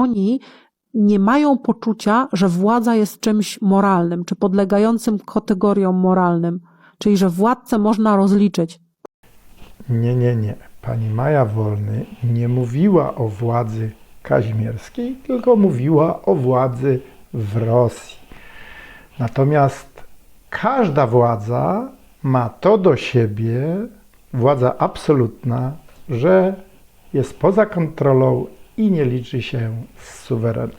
Oni nie mają poczucia, że władza jest czymś moralnym, czy podlegającym kategoriom moralnym, czyli że władcę można rozliczyć. Nie, nie, nie. Pani Maja Wolny nie mówiła o władzy kazimierskiej, tylko mówiła o władzy w Rosji. Natomiast każda władza ma to do siebie, władza absolutna, że jest poza kontrolą i nie liczy się z suwerenem.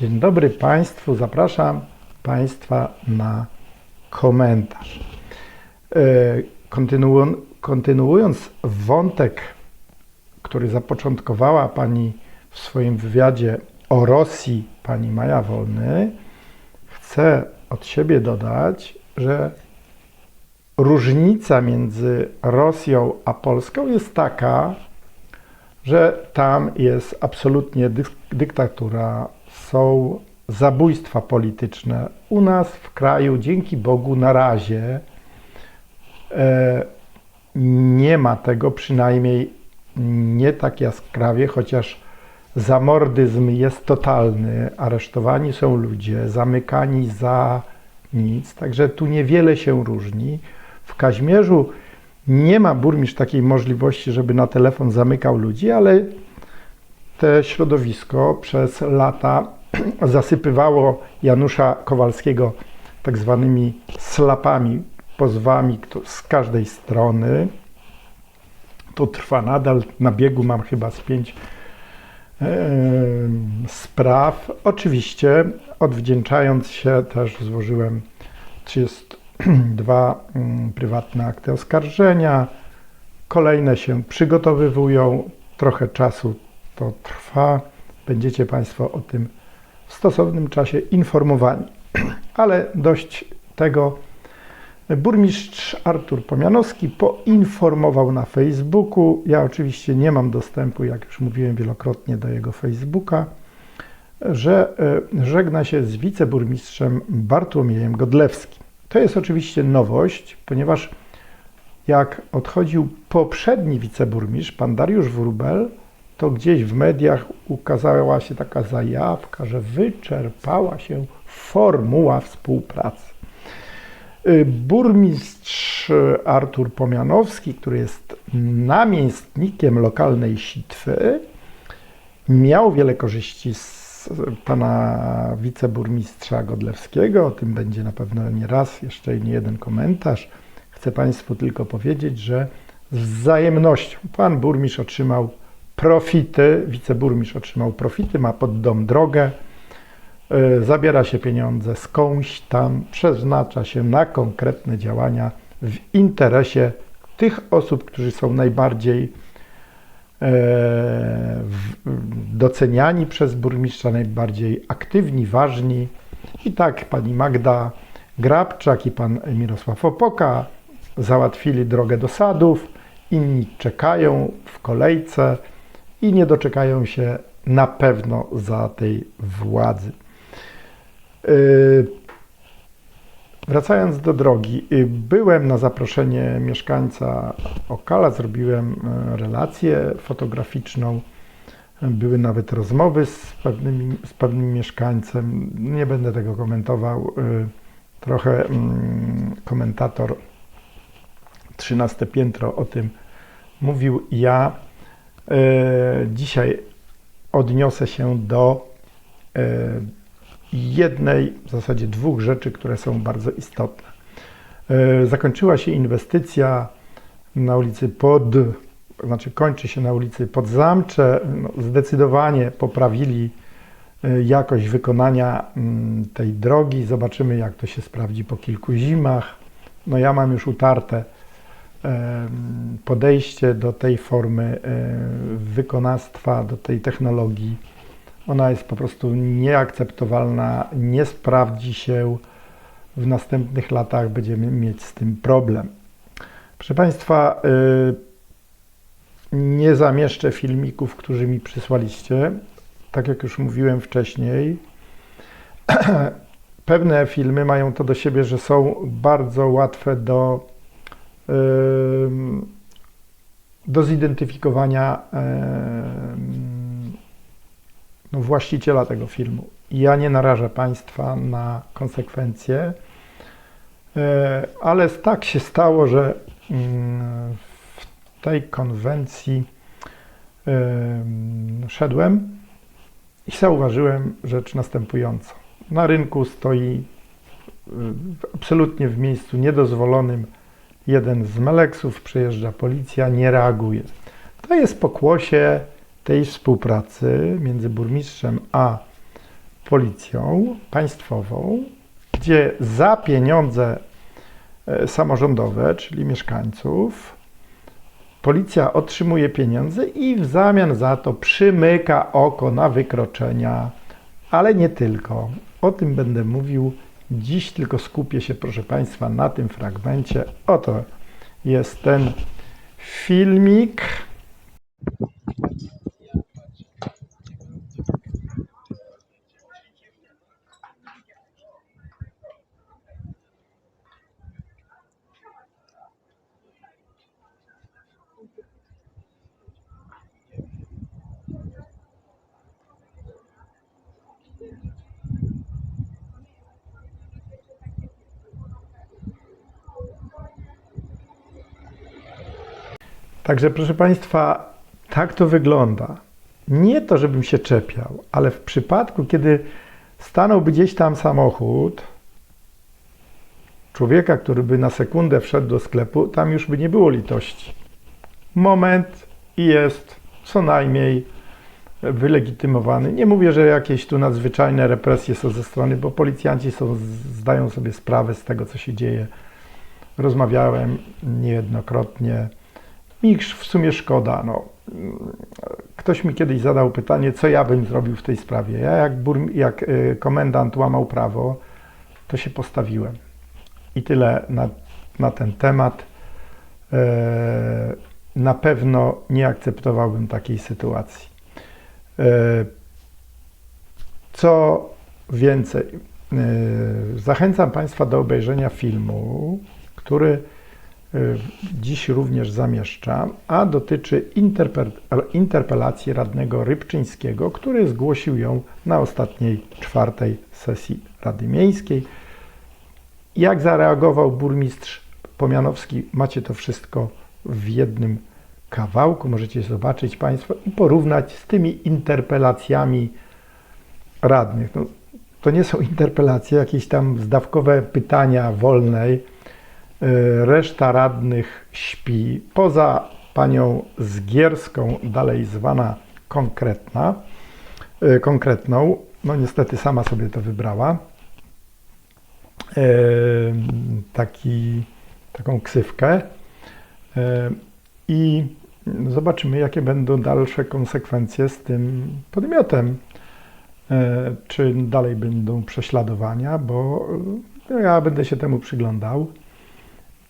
Dzień dobry Państwu, zapraszam Państwa na komentarz. E, Kontynuując, kontynuując wątek, który zapoczątkowała Pani w swoim wywiadzie o Rosji, Pani Maja Wolny, chcę od siebie dodać, że różnica między Rosją a Polską jest taka, że tam jest absolutnie dyk- dyktatura, są zabójstwa polityczne. U nas w kraju, dzięki Bogu, na razie e, nie ma tego, przynajmniej nie tak jaskrawie, chociaż zamordyzm jest totalny, aresztowani są ludzie, zamykani za nic, także tu niewiele się różni. W Kaźmierzu nie ma burmistrz takiej możliwości, żeby na telefon zamykał ludzi, ale te środowisko przez lata zasypywało Janusza Kowalskiego tak zwanymi slapami, pozwami z każdej strony. To trwa nadal. Na biegu mam chyba z pięć em, spraw. Oczywiście odwdzięczając się też złożyłem 32 mm, prywatne akty oskarżenia. Kolejne się przygotowywują. Trochę czasu to trwa. Będziecie Państwo o tym w stosownym czasie informowani. Ale dość tego. Burmistrz Artur Pomianowski poinformował na Facebooku. Ja oczywiście nie mam dostępu, jak już mówiłem wielokrotnie, do jego Facebooka, że e, żegna się z wiceburmistrzem Bartłomiejem Godlewskim. To jest oczywiście nowość, ponieważ jak odchodził poprzedni wiceburmistrz, pan Dariusz Wróbel, to gdzieś w mediach ukazała się taka zajawka, że wyczerpała się formuła współpracy. Y, Burmistrz Artur Pomianowski, który jest namiestnikiem lokalnej sitwy, miał wiele korzyści z pana wiceburmistrza Godlewskiego. O tym będzie na pewno nie raz, jeszcze nie jeden komentarz. Chcę Państwu tylko powiedzieć, że z wzajemnością pan burmistrz otrzymał profity, wiceburmistrz otrzymał profity, ma pod dom drogę, y, zabiera się pieniądze skądś tam, przeznacza się na konkretne działania w interesie tych osób, którzy są najbardziej doceniani przez burmistrza, najbardziej aktywni, ważni. I tak pani Magda Grabczak i pan Mirosław Opoka załatwili drogę do sadów, inni czekają w kolejce i nie doczekają się na pewno za tej władzy. Wracając do drogi, y, byłem na zaproszenie mieszkańca Okala, zrobiłem e, relację fotograficzną. Były nawet rozmowy z, pewnymi, z pewnym mieszkańcem. Nie będę tego komentował. y, Trochę mm, komentator 13 piętro o tym mówił. Ja dzisiaj odniosę się do jednej, w zasadzie dwóch rzeczy, które są bardzo istotne. E, Zakończyła się inwestycja na ulicy Pod, znaczy kończy się na ulicy Podzamcze. No, zdecydowanie poprawili e, jakość wykonania mm, tej drogi. Zobaczymy, jak to się sprawdzi po kilku zimach. No ja mam już utarte em, podejście do tej formy e, wykonawstwa, do tej technologii. Ona jest po prostu nieakceptowalna, nie sprawdzi się. W następnych latach będziemy mieć z tym problem. Proszę Państwa, y, nie zamieszczę filmików, którzy mi przysłaliście. Tak jak już mówiłem wcześniej, pewne filmy mają to do siebie, że są bardzo łatwe do, do zidentyfikowania no, właściciela tego filmu. Ja nie narażę Państwa na konsekwencje, e, ale tak się stało, że mm, w tej konwencji em, szedłem i zauważyłem rzecz następującą. Na rynku stoi absolutnie w miejscu niedozwolonym jeden z meleksów, przyjeżdża policja, nie reaguje. To jest pokłosie tej współpracy między burmistrzem a policją państwową, gdzie za pieniądze e, samorządowe, czyli mieszkańców, policja otrzymuje pieniądze i w zamian za to przymyka oko na wykroczenia, ale nie tylko. O tym będę mówił dziś, tylko skupię się, proszę Państwa, na tym fragmencie. Oto jest ten filmik. Także proszę Państwa, tak to wygląda. Nie to, żebym się czepiał, ale w przypadku, kiedy stanąłby gdzieś tam samochód, człowieka, który by na sekundę wszedł do sklepu, tam już by nie było litości. Moment i jest co najmniej wylegitymowany. Nie mówię, że jakieś tu nadzwyczajne represje są ze strony, bo policjanci są, zdają sobie sprawę z tego, co się dzieje. Rozmawiałem niejednokrotnie. Mi w sumie szkoda. No. Ktoś mi kiedyś zadał pytanie, co ja bym zrobił w tej sprawie. Ja jak, burm- jak y, komendant łamał prawo, to się postawiłem. I tyle na, na ten temat. E, na pewno nie akceptowałbym takiej sytuacji. E, Co więcej, zachęcam Państwa do obejrzenia filmu, który dziś również zamieszczam, a dotyczy interpe- interpelacji radnego Rybczyńskiego, który zgłosił ją na ostatniej czwartej sesji Rady Miejskiej. Jak zareagował burmistrz Pomianowski, macie to wszystko w jednym kawałku. Możecie zobaczyć Państwo i porównać z tymi interpelacjami radnych. No, to nie są interpelacje, jakieś tam zdawkowe pytania wolnej. Y, Reszta radnych śpi. Poza panią Zgierską, dalej zwana konkretna, y, konkretną, no niestety sama sobie to wybrała. E, taki, taką ksywkę. I zobaczymy, jakie będą dalsze konsekwencje z tym podmiotem. Czy dalej będą prześladowania, bo no, ja będę się temu przyglądał.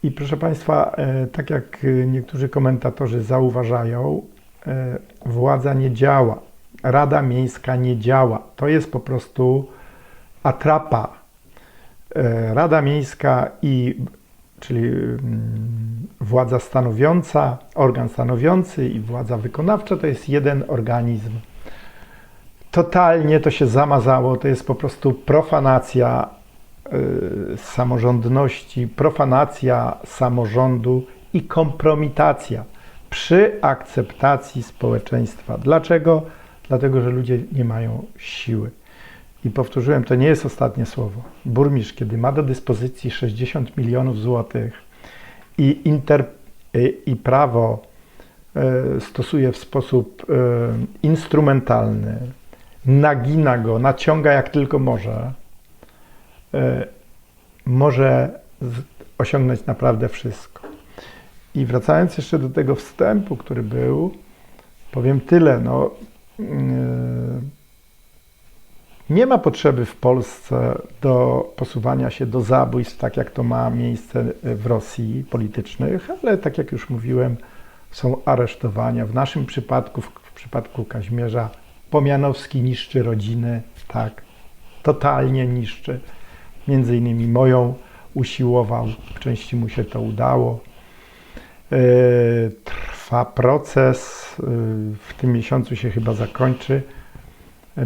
I proszę Państwa, e, tak jak niektórzy komentatorzy zauważają, e, władza nie działa. Rada Miejska nie działa. To jest po prostu atrapa. E, Rada Miejska i czyli mm, władza stanowiąca, organ stanowiący i władza wykonawcza to jest jeden organizm. Totalnie to się zamazało, to jest po prostu profanacja samorządności, profanacja samorządu i kompromitacja przy akceptacji społeczeństwa. Dlaczego? Dlatego, że ludzie nie mają siły. I powtórzyłem, to nie jest ostatnie słowo. Burmistrz, kiedy ma do dyspozycji 60 milionów złotych i, inter, i, i prawo e, stosuje w sposób instrumentalny, nagina go, naciąga jak tylko może, może z, osiągnąć naprawdę wszystko. I wracając jeszcze do tego wstępu, który był, powiem tyle. No, yy, nie ma potrzeby w Polsce do posuwania się do zabójstw, tak jak to ma miejsce w Rosji politycznych, ale tak jak już mówiłem, są aresztowania. W naszym przypadku, w przypadku Kaźmierza, Pomianowski niszczy rodziny, tak, totalnie niszczy. Między innymi moją usiłował, w części mu się to udało. Yy, Trwa proces, yy, w tym miesiącu się chyba zakończy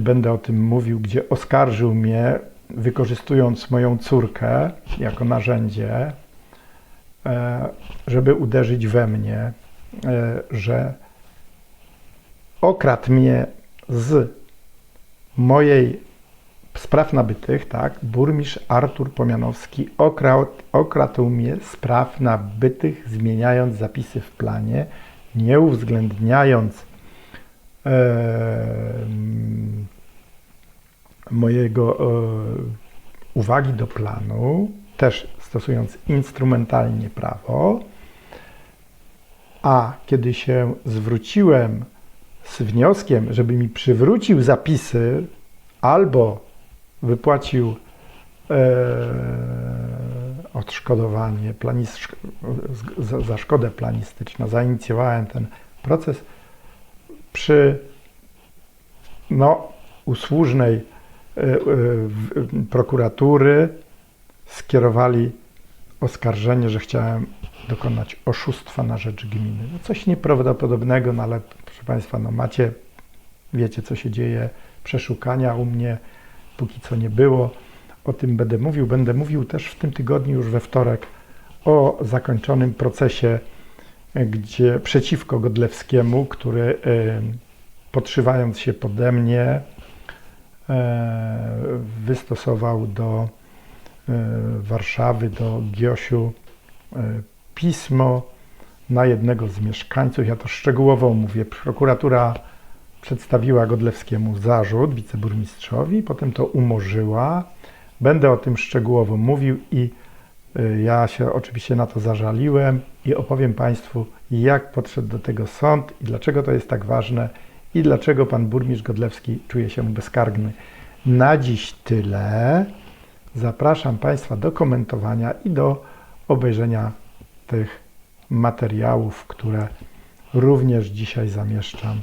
będę o tym mówił, gdzie oskarżył mnie, wykorzystując moją córkę jako narzędzie, e, żeby uderzyć we mnie, e, że okradł mnie z mojej spraw nabytych, tak, burmistrz Artur Pomianowski okradł, okradł mnie z praw nabytych, zmieniając zapisy w planie, nie uwzględniając em, mojego e, uwagi do planu, też stosując instrumentalnie prawo, a kiedy się zwróciłem z wnioskiem, żeby mi przywrócił zapisy albo wypłacił e, odszkodowanie planis, za, za szkodę planistyczną, zainicjowałem ten proces przy no, usłużnej e, e, prokuratury. Skierowali oskarżenie, że chciałem dokonać oszustwa na rzecz gminy. No coś nieprawdopodobnego, no ale proszę Państwa, no macie, wiecie co się dzieje, przeszukania u mnie póki co nie było. O tym będę mówił. Będę mówił też w tym tygodniu, już we wtorek, o zakończonym procesie, e, gdzie przeciwko Godlewskiemu, który e, podszywając się pode mnie, e, wystosował do Warszawy, do Giosiu pismo na jednego z mieszkańców. Ja to szczegółowo mówię. Prokuratura przedstawiła Godlewskiemu zarzut wiceburmistrzowi, potem to umorzyła. Będę o tym szczegółowo mówił i y, ja się oczywiście na to zażaliłem i opowiem Państwu, jak podszedł do tego sąd i dlaczego to jest tak ważne i dlaczego pan burmistrz Godlewski czuje się bezkargny. Na dziś tyle. Zapraszam Państwa do komentowania i do obejrzenia tych materiałów, które również dzisiaj zamieszczam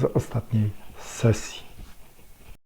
z ostatniej sesji.